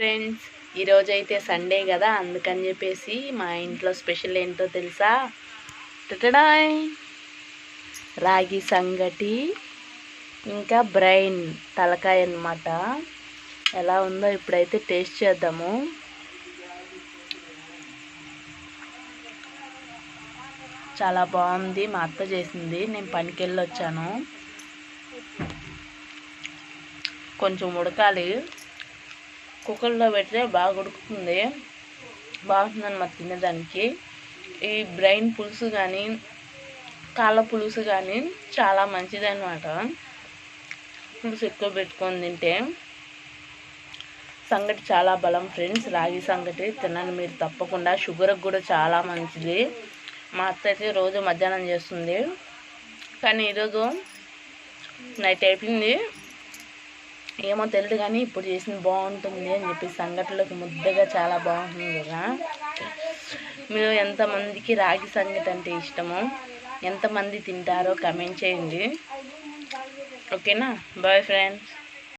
Friends ఈరోజు అయితే Sunday కదా అందుకని చెప్పేసి మా ఇంట్లో స్పెషల్ ఏంటో తెలుసా? టటడాయ్! రాగి సంగటి ఇంకా బ్రైన్ తలకాయ అన్నమాట. ఎలా ఉందో ఇప్పుడైతే టేస్ట్ చేద్దాము. చాలా బాగుంది మా అత్త చేసింది. నేను పనికి వెళ్ళి వచ్చాను కొంచెం ఉడకాలి. కుక్కర్లో పెడితే బాగా ఉడుకుతుంది. బాగుంటుందన్నమాట తినేదానికి. ఈ బ్రెయిన్ పులుసు కానీ కాళ్ళ పులుసు కానీ చాలా మంచిది అనమాట పులుసు ఎక్కువ పెట్టుకొని తింటే సంగటి చాలా బలం ఫ్రెండ్స్. రాగి సంగటి తినండి మీరు తప్పకుండా. షుగర్కి కూడా చాలా మంచిది. మా అత్త అయితే రోజు మధ్యాహ్నం చేస్తుంది. కానీ ఈరోజు నైట్ అయిపోయింది. ఏమో తెలియదు కానీ ఇప్పుడు చేసింది బాగుంటుంది అని చెప్పి సంఘటనలోకి ముద్దగా చాలా బాగుంటుంది కదా. మీరు ఎంతమందికి రాగి సంగటి అంటే ఇష్టమో ఎంతమంది తింటారో కమెంట్ చేయండి. ఓకేనా? Bye friends.